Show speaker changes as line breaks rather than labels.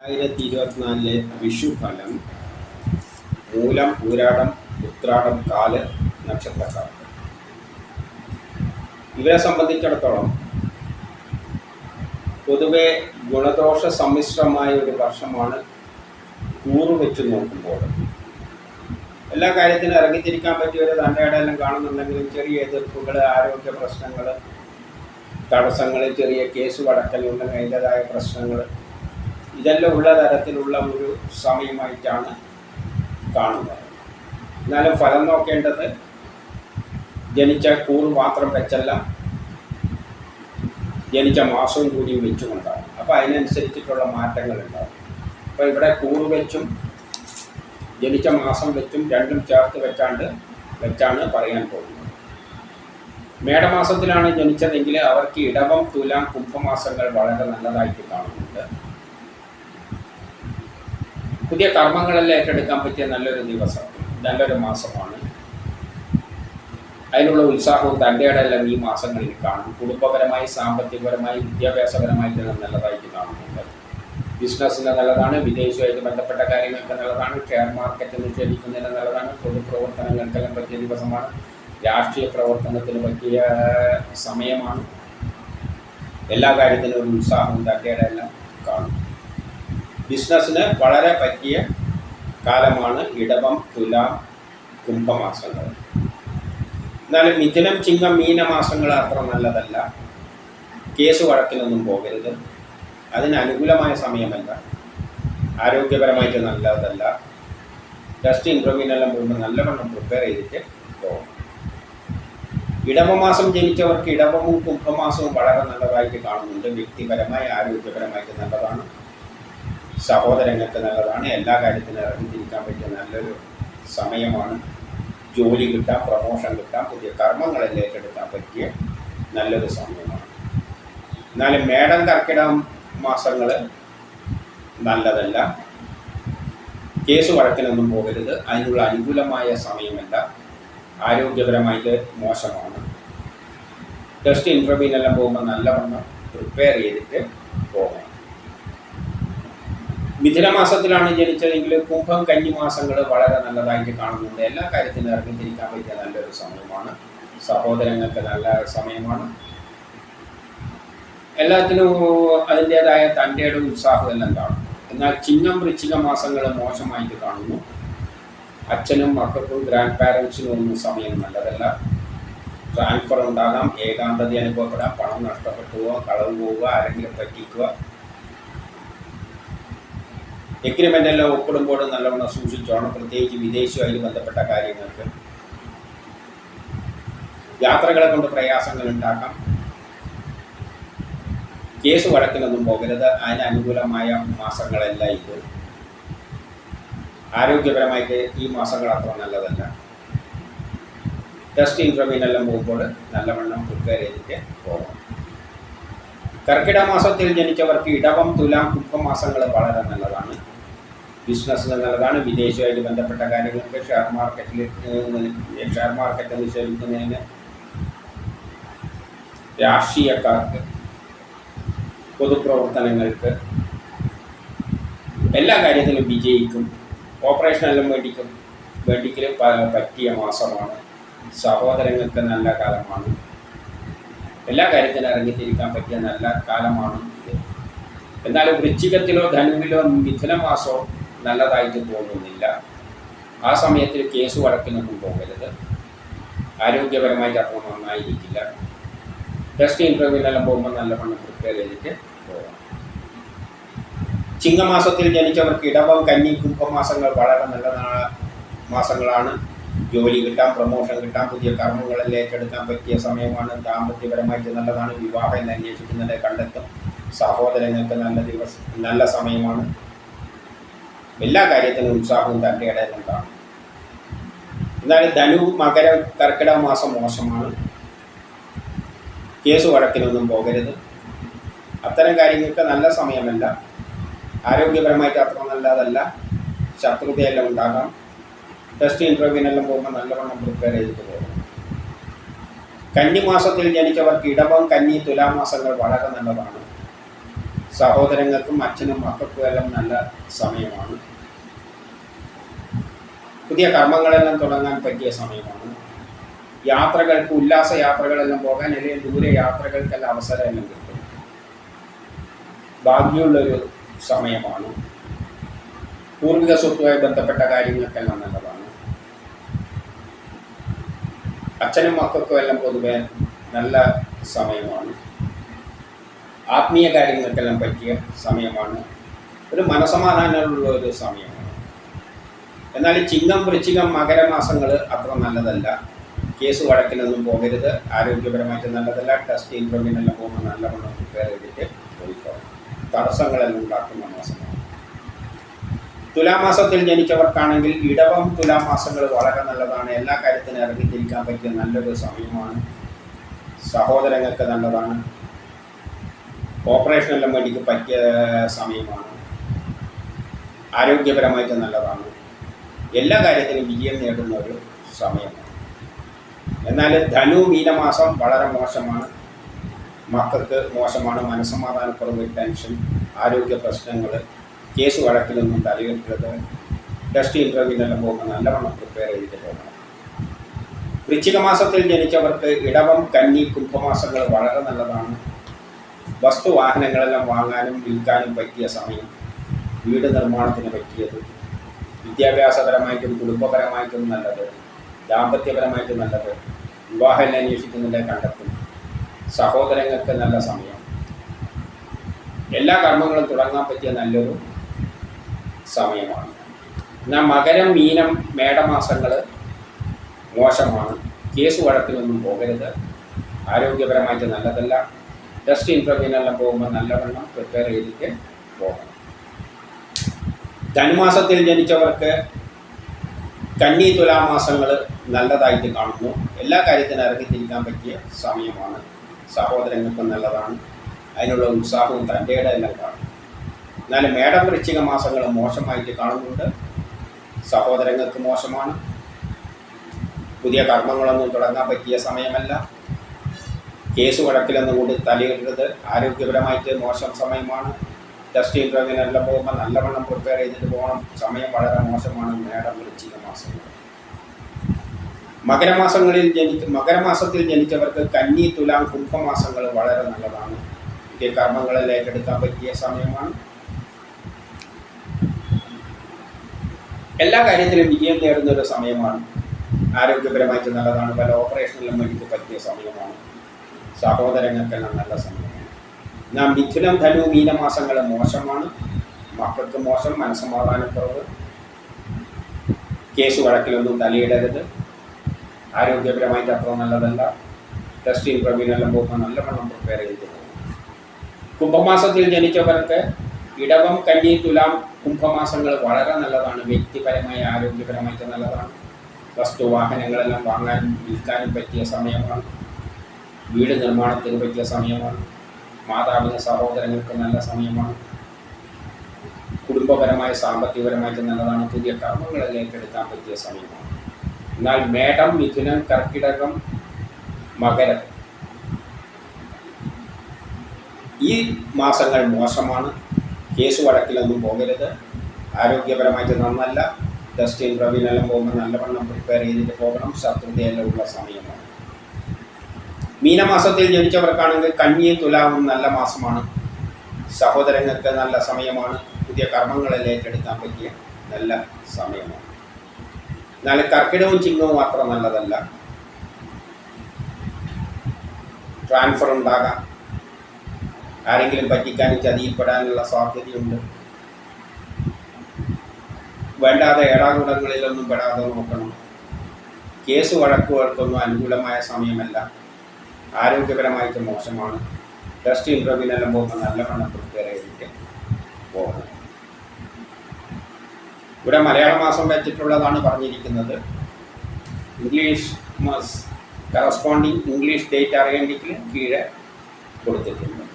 രണ്ടായിരത്തി ഇരുപത്തിനാലിലെ വിഷുഫലം മൂലം പൂരാടം ഉത്രാടം കാൽ നക്ഷത്രക്കാർ. ഇവരെ സംബന്ധിച്ചിടത്തോളം പൊതുവെ ഗുണദോഷ സമ്മിശ്രമായ ഒരു വർഷമാണ് കൂറു വെച്ച് നോക്കുമ്പോൾ. എല്ലാ കാര്യത്തിനും ഇറങ്ങിത്തിരിക്കാൻ പറ്റിയ ഒരു തന്റെയിടെല്ലാം കാണുന്നുണ്ടെങ്കിലും ചെറിയ എതിർപ്പുകൾ ആരോഗ്യ പ്രശ്നങ്ങൾ തടസ്സങ്ങൾ ചെറിയ കേസ് വടക്കലുണ്ടെങ്കിൽ അതിന്റെതായ പ്രശ്നങ്ങൾ ഇതെല്ലാം ഉള്ള തരത്തിലുള്ള ഒരു സമയമായിട്ടാണ് കാണുന്നത്. എന്നാലും ഫലം നോക്കേണ്ടത് ജനിച്ച കൂറ് മാത്രം വെച്ചല്ല ജനിച്ച മാസവും കൂടിയും വെച്ചുകൊണ്ടാണ്. അപ്പോൾ അതിനനുസരിച്ചിട്ടുള്ള മാറ്റങ്ങൾ ഉണ്ടാകും. അപ്പോൾ ഇവിടെ കൂറ് വെച്ചും ജനിച്ച മാസം വെച്ചും രണ്ടും ചേർത്ത് വെച്ചാണ്ട് വെച്ചാണ് പറയാൻ പോകുന്നത്. മേടമാസത്തിലാണ് ജനിച്ചതെങ്കിൽ അവർക്ക് ഇടവം തുലാം കുംഭമാസങ്ങൾ വളരെ നല്ലതായിട്ട് കാണുന്നുണ്ട്. പുതിയ കർമ്മങ്ങളെല്ലാം ഏറ്റെടുക്കാൻ പറ്റിയ നല്ലൊരു ദിവസം നല്ലൊരു മാസമാണ്. അതിനുള്ള ഉത്സാഹവും തന്റെ ഇടയെല്ലാം ഈ മാസങ്ങളിൽ കാണും. കുടുംബപരമായി സാമ്പത്തികപരമായി വിദ്യാഭ്യാസപരമായിട്ടെല്ലാം നല്ലതായിട്ട് കാണുന്നുണ്ട്. ബിസിനസ്സിന് നല്ലതാണ് വിദേശവുമായിട്ട് ബന്ധപ്പെട്ട കാര്യങ്ങൾക്ക് നല്ലതാണ് ഷെയർ മാർക്കറ്റ് നിക്ഷേപിക്കുന്നതിന് നല്ലതാണ് പൊതുപ്രവർത്തനങ്ങൾക്കെല്ലാം പറ്റിയ ദിവസമാണ്. രാഷ്ട്രീയ പ്രവർത്തനത്തിന് പറ്റിയ സമയമാണ്. എല്ലാ കാര്യത്തിനും ഒരു ഉത്സാഹം തന്റെ ഇടയെല്ലാം കാണും. ബിസിനസ്സിന് വളരെ പറ്റിയ കാലമാണ് ഇടവം തുലാം കുംഭമാസങ്ങൾ. എന്നാലും മിഥുനം ചിങ്ങം മീനമാസങ്ങൾ അത്ര നല്ലതല്ല. കേസ് വഴക്കിനൊന്നും പോകരുത്. അതിന് അനുകൂലമായ സമയമല്ല. ആരോഗ്യപരമായിട്ട് നല്ലതല്ല. ടെസ്റ്റ് ഇന്റർവ്യൂവിനെല്ലാം പോകുമ്പോൾ നല്ലവണ്ണം പ്രിപ്പയർ ചെയ്തിട്ട് പോകണം. ഇടവമാസം ജനിച്ചവർക്ക് ഇടവവും കുംഭമാസവും വളരെ നല്ലതായിട്ട് കാണുന്നുണ്ട്. വ്യക്തിപരമായി ആരോഗ്യപരമായിട്ട് നല്ലതാണ്. സഹോദരങ്ങൾക്ക് നല്ലതാണ്. എല്ലാ കാര്യത്തിനും ഇറങ്ങിത്തിരിക്കാൻ പറ്റിയ നല്ലൊരു സമയമാണ്. ജോലി കിട്ടാം പ്രമോഷൻ കിട്ടാം പുതിയ കർമ്മങ്ങളെല്ലാം ഏറ്റെടുക്കാൻ പറ്റിയ നല്ലൊരു സമയമാണ്. എന്നാലും മേടം കർക്കിടം മാസങ്ങൾ നല്ലതല്ല. കേസ് വഴക്കിനൊന്നും പോകരുത്. അതിനുള്ള അനുകൂലമായ സമയമല്ല. ആരോഗ്യപരമായിട്ട് മോശമാണ്. ടെസ്റ്റ് ഇന്റർവ്യൂവിനെല്ലാം പോകുമ്പോൾ നല്ലവണ്ണം പ്രിപ്പയർ ചെയ്തിട്ട് പോകണം. മിഥുനമാസത്തിലാണ് ജനിച്ചതെങ്കിൽ കുംഭം കന്നി മാസങ്ങൾ വളരെ നല്ലതായിട്ട് കാണുന്നുണ്ട്. എല്ലാ കാര്യത്തിനും ഇറങ്ങിത്തിരിക്കാൻ പറ്റിയ നല്ലൊരു സമയമാണ്. സഹോദരങ്ങൾക്ക് നല്ല സമയമാണ്. എല്ലാത്തിനും അതിന്റേതായ തന്റെയുടെ ഉത്സാഹം എല്ലാം കാണും എന്നാൽ ചിങ്ങം വൃശ്ചിക മാസങ്ങൾ മോശമായിട്ട് കാണുന്നു. അച്ഛനും മക്കൾക്കും ഗ്രാൻഡ് പാരൻസിനും ഒന്നും സമയം നല്ലതല്ല. ട്രാൻസ്ഫർ ഉണ്ടാകാം. ഏകാന്തത അനുഭവപ്പെടാം പണം നഷ്ടപ്പെട്ടു പോവുക കളവ് പോവുക. ആരെങ്കിലും പറ്റിക്കുക. എഗ്രിമെന്റ് എല്ലാം ഒപ്പിടുമ്പോൾ നല്ലവണ്ണം സൂക്ഷിച്ചോണം പ്രത്യേകിച്ച് വിദേശവുമായി ബന്ധപ്പെട്ട കാര്യങ്ങൾക്ക്. യാത്രകളെ കൊണ്ട് പ്രയാസങ്ങൾ ഉണ്ടാക്കാം. കേസ് വഴക്കിനൊന്നും പോകരുത്. അതിന് അനുകൂലമായ മാസങ്ങളല്ല ഇത്. ആരോഗ്യപരമായിട്ട് ഈ മാസങ്ങൾ അത്ര നല്ലതല്ല. ടെസ്റ്റ് ഇന്റർവ്യൂവിനെല്ലാം പോകുമ്പോൾ നല്ലവണ്ണം പ്രിപ്പയർ ചെയ്തിട്ട് പോകണം. കർക്കിടക മാസത്തിൽ ജനിച്ചവർക്ക് ഇടവം തുലാം കുംഭമാസങ്ങൾ വളരെ നല്ലതാണ്. ബിസിനസ്സിന് നല്ലതാണ്. വിദേശവുമായിട്ട് ബന്ധപ്പെട്ട കാര്യങ്ങൾക്ക് ഷെയർ മാർക്കറ്റിൽ ഷെയർ മാർക്കറ്റ് നിക്ഷേപിക്കുന്നതിന് രാഷ്ട്രീയക്കാർക്ക് പൊതുപ്രവർത്തനങ്ങൾക്ക് എല്ലാ കാര്യത്തിലും വിജയിക്കും. ഓപ്പറേഷനെല്ലാം വേണ്ടിക്കും വേണ്ടിക്കലും പറ്റിയ മാസമാണ്. സഹോദരങ്ങൾക്ക് നല്ല കാലമാണ്. എല്ലാ കാര്യത്തിലും ഇറങ്ങിത്തിരിക്കാൻ പറ്റിയ നല്ല കാലമാണ് എന്നാൽ വൃശ്ചികത്തിലോ ധനുവിലോ മിഥുനമാസോ നല്ലതായിട്ട് തോന്നുന്നില്ല. ആ സമയത്തിൽ കേസ് വഴക്കിനൊന്നും പോകരുത്. ആരോഗ്യപരമായിട്ട് അത്ര നന്നായിരിക്കില്ല. ടെസ്റ്റ് ഇന്റർവ്യൂവിനെല്ലാം പോകുമ്പോൾ നല്ലവണ്ണം പ്രിപ്പയർ ചെയ്തിട്ട് പോകാം ചിങ്ങമാസത്തിൽ ജനിച്ചവർക്ക് ഇടവം കന്നി കുംഭമാസങ്ങൾ വളരെ നല്ല മാസങ്ങളാണ്. ജോലി കിട്ടാം പ്രൊമോഷൻ കിട്ടാം പുതിയ കർമ്മങ്ങളെല്ലാം ഏറ്റെടുക്കാൻ പറ്റിയ സമയമാണ്. ദാമ്പത്യപരമായിട്ട് നല്ലതാണ്. വിവാഹം എന്ന് അന്വേഷിക്കുന്നത് കണ്ടെത്തും. സഹോദരങ്ങൾക്ക് നല്ല ദിവസം നല്ല സമയമാണ്. എല്ലാ കാര്യത്തിനും ഉത്സാഹവും തന്റെ ഇടയിലും എന്നാലും ധനു മകര കർക്കിടക മാസം മോശമാണ്. കേസ് വഴക്കിനൊന്നും പോകരുത്. അത്തരം കാര്യങ്ങൾക്ക് നല്ല സമയമല്ല. ആരോഗ്യപരമായിട്ട് അത്ര നല്ലതല്ല. ശത്രുതയെല്ലാം ഉണ്ടാകാം. ടെസ്റ്റ് ഇന്റർവ്യൂവിനെല്ലാം പോകുമ്പോൾ നല്ലവണ്ണം പ്രിപ്പയർ ചെയ്തിട്ട് പോകണം കന്നി മാസത്തിൽ ജനിച്ചവർക്ക് ഇടവം കന്നി തുലാമാസങ്ങൾ വളരെ നല്ലതാണ്. സഹോദരങ്ങൾക്കും അച്ഛനും മക്കൾക്കും എല്ലാം നല്ല സമയമാണ്. പുതിയ കർമ്മങ്ങളെല്ലാം തുടങ്ങാൻ പറ്റിയ സമയമാണ്. യാത്രകൾക്ക് ഉല്ലാസ യാത്രകളെല്ലാം പോകാൻ അല്ലെങ്കിൽ ദൂരെ യാത്രകൾക്കെല്ലാം അവസരമെല്ലാം കിട്ടും. ഭാഗ്യമുള്ളൊരു സമയമാണ്. പൂർവിക സ്വത്തുമായി ബന്ധപ്പെട്ട കാര്യങ്ങൾക്കെല്ലാം നല്ലതാണ്. അച്ഛനും മക്കൾക്കും എല്ലാം പൊതുവെ നല്ല സമയമാണ്. ആത്മീയ കാര്യങ്ങൾക്കെല്ലാം പറ്റിയ സമയമാണ്. ഒരു മനസമാധാനമുള്ള ഒരു സമയമാണ്. എന്നാൽ ചിങ്ങം വൃശ്ചികം മകരമാസങ്ങൾ അത്ര നല്ലതല്ല. കേസ് വഴക്കിലൊന്നും പോകരുത്. ആരോഗ്യപരമായിട്ട് നല്ലതല്ല. ടെസ്റ്റ് ഇൻട്രോമിനെല്ലാം പോകുമ്പോൾ നല്ലവണ്ണം പ്രിപ്പയർ ചെയ്തിട്ട് പോയിക്കോളാം. തടസ്സങ്ങളെല്ലാം ഉണ്ടാക്കുന്ന മാസമാണ് തുലാമാസത്തിൽ ജനിച്ചവർക്കാണെങ്കിൽ ഇടവം തുലാമാസങ്ങൾ വളരെ നല്ലതാണ്. എല്ലാ കാര്യത്തിനും ഇറങ്ങിത്തിരിക്കാൻ പറ്റിയ നല്ലൊരു സമയമാണ്. സഹോദരങ്ങൾക്ക് നല്ലതാണ്. ഓപ്പറേഷൻ എല്ലാം വേണ്ടിക്ക് പറ്റിയ സമയമാണ്. ആരോഗ്യപരമായിട്ട് നല്ലതാണ്. എല്ലാ കാര്യത്തിലും വിജയം നേടുന്ന ഒരു സമയമാണ്. എന്നാൽ ധനു മീനമാസം വളരെ മോശമാണ്. മക്കൾക്ക് മോശമാണ്. മനസ്സമാധാനക്കുറവ് ടെൻഷൻ ആരോഗ്യ പ്രശ്നങ്ങൾ കേസ് വഴക്കിലൊന്നും തലയിട്ടത് ടെസ്റ്റ് ഇന്റർവ്യൂവിനെല്ലാം പോകുമ്പോൾ നല്ലവണ്ണം പ്രിപ്പയർ ചെയ്തിട്ട് പോകണം. വൃശ്ചിക മാസത്തിൽ ജനിച്ചവർക്ക് ഇടവം കന്നി കുംഭമാസങ്ങൾ വളരെ നല്ലതാണ്. വസ്തു വാഹനങ്ങളെല്ലാം വാങ്ങാനും വിൽക്കാനും പറ്റിയ സമയം. വീട് നിർമ്മാണത്തിന് പറ്റിയത്. വിദ്യാഭ്യാസപരമായിട്ടും കുടുംബപരമായിട്ടും നല്ലത്. ദാമ്പത്യപരമായിട്ടും നല്ലത്. വിവാഹം അന്വേഷിക്കുന്നതിന്റെ കണ്ടെത്തും. സഹോദരങ്ങൾക്ക് നല്ല സമയം. എല്ലാ കർമ്മങ്ങളും തുടങ്ങാൻ പറ്റിയ നല്ലൊരു സമയമാണ്. എന്നാൽ മകരം മീനം മേടമാസങ്ങൾ മോശമാണ്. കേസ് വഴക്കിലൊന്നും പോകരുത്. ആരോഗ്യപരമായിട്ട് നല്ലതല്ല. ടെസ്റ്റ് ഇൻട്രോഗിനെല്ലാം പോകുമ്പോൾ നല്ലവണ്ണം പ്രിപ്പയർ ചെയ്തിട്ട് പോകണം. ധനുമാസത്തിൽ ജനിച്ചവർക്ക് കന്നി തുലാമാസങ്ങൾ നല്ലതായിട്ട് കാണുന്നു. എല്ലാ കാര്യത്തിനും ഇറങ്ങിത്തിരിക്കാൻ പറ്റിയ സമയമാണ്. സഹോദരങ്ങൾക്ക് നല്ലതാണ്. അതിനുള്ള ഉത്സാഹവും തന്റെ എല്ലാം കാണും എന്നാലും മേടം വൃശ്ചിക മാസങ്ങൾ മോശമായിട്ട് കാണുന്നുണ്ട്. സഹോദരങ്ങൾക്ക് മോശമാണ്. പുതിയ കർമ്മങ്ങളൊന്നും തുടങ്ങാൻ പറ്റിയ സമയമല്ല. കേസ് വഴക്കിലൊന്നും കൂടി തലയിടരുത്. ആരോഗ്യപരമായിട്ട് മോശം സമയമാണ്. ടെസ്റ്റ് ഇന്റർവ്യൂവിനെല്ലാം പോകുമ്പോൾ നല്ലവണ്ണം പ്രിപ്പയർ ചെയ്തിട്ട് പോകണം. സമയം വളരെ മോശമാണ് മേടം വൃശ്ചിക മാസങ്ങൾ. മകരമാസങ്ങളിൽ ജനിച്ച മകരമാസത്തിൽ ജനിച്ചവർക്ക് കന്നി തുലാം കുംഭമാസങ്ങൾ വളരെ നല്ലതാണ്. പുതിയ കർമ്മങ്ങളിൽ ഏറ്റെടുക്കാൻ പറ്റിയ സമയമാണ്. എല്ലാ കാര്യത്തിലും വിജയം നേടുന്ന ഒരു സമയമാണ്. ആരോഗ്യപരമായിട്ട് നല്ലതാണ്. പല ഓപ്പറേഷനിലും വേണ്ടിയിട്ട് പറ്റിയ സമയമാണ്. സഹോദരങ്ങൾക്കെല്ലാം നല്ല സമയമാണ്. നാം മിഥുനം ധനു മീനമാസങ്ങൾ മോശമാണ്. മക്കൾക്ക് മോശം മനസ്സമാധാനക്കുറവ് കേസ് വഴക്കിലൊന്നും തലയിടരുത്. ആരോഗ്യപരമായിട്ട് അത്ര നല്ലതല്ല. ടെസ്റ്റിംഗ് പ്രവീണെല്ലാം പോകുമ്പോൾ നല്ലവണ്ണം പ്രിപ്പയർ ചെയ്തിട്ടുണ്ട് കുംഭമാസത്തിൽ ജനിച്ചവർക്ക് ഇടവം കന്നി തുലാം കുംഭമാസങ്ങൾ വളരെ നല്ലതാണ്. വ്യക്തിപരമായി ആരോഗ്യപരമായിട്ട് നല്ലതാണ്. വസ്തു വാഹനങ്ങളെല്ലാം വാങ്ങാനും വിൽക്കാനും പറ്റിയ സമയമാണ്. വീട് നിർമ്മാണത്തിന് പറ്റിയ സമയമാണ്. മാതാവിന് സഹോദരങ്ങൾക്ക് നല്ല സമയമാണ്. കുടുംബപരമായ സാമ്പത്തികപരമായിട്ട് നല്ലതാണ്. പുതിയ കർമ്മങ്ങളിൽ ഏറ്റെടുക്കാൻ പറ്റിയ സമയമാണ്. എന്നാൽ മേടം മിഥുനം കർക്കിടകം മകരം ഈ മാസങ്ങൾ മോശമാണ്. കേസ് വഴക്കിലൊന്നും പോകരുത്. ആരോഗ്യപരമായിട്ട് നന്നല്ല. ടെസ്റ്റ് ഇന്റർവ്യൂവിനെല്ലാം പോകുമ്പോൾ നല്ലവണ്ണം പ്രിപ്പയർ ചെയ്തിട്ട് പോകണം. ശത്രുതയെല്ലാം ഉള്ള സമയമാണ്. മീനമാസത്തിൽ ജനിച്ചവർക്കാണെങ്കിൽ കഞ്ഞിയും തുലാവും നല്ല മാസമാണ്. സഹോദരങ്ങൾക്ക് നല്ല സമയമാണ്. പുതിയ കർമ്മങ്ങളെല്ലാം ഏറ്റെടുക്കാൻ പറ്റിയ നല്ല സമയമാണ്. എന്നാൽ കർക്കിടവും ചിങ്ങവും അത്ര നല്ലതല്ല. ട്രാൻസ്ഫർ ഉണ്ടാകാം. ആരെങ്കിലും പറ്റിക്കാനും ചതിയിൽപ്പെടാനുള്ള സാധ്യതയുണ്ട്. വേണ്ടാതെ ഏടാകൂടങ്ങളിലൊന്നും പെടാതെ നോക്കണം. കേസ് വഴക്കുകൾക്കൊന്നും അനുകൂലമായ സമയമല്ല. ആരോഗ്യപരമായിട്ട് മോശമാണ്. ടെസ്റ്റ് ഇന്റർവ്യൂവിനെല്ലാം പോകുമ്പോൾ നല്ലവണ്ണം പ്രിപ്പയർ ചെയ്തിട്ട് പോകണം ഇവിടെ മലയാള മാസം വെച്ചിട്ടുള്ളതാണ് പറഞ്ഞിരിക്കുന്നത്. ഇംഗ്ലീഷ് മാസ് കറസ്പോണ്ടിങ് ഇംഗ്ലീഷ് ഡേറ്റ് അറിയേണ്ടെങ്കിൽ കീഴെ കൊടുത്തിട്ടുണ്ട്.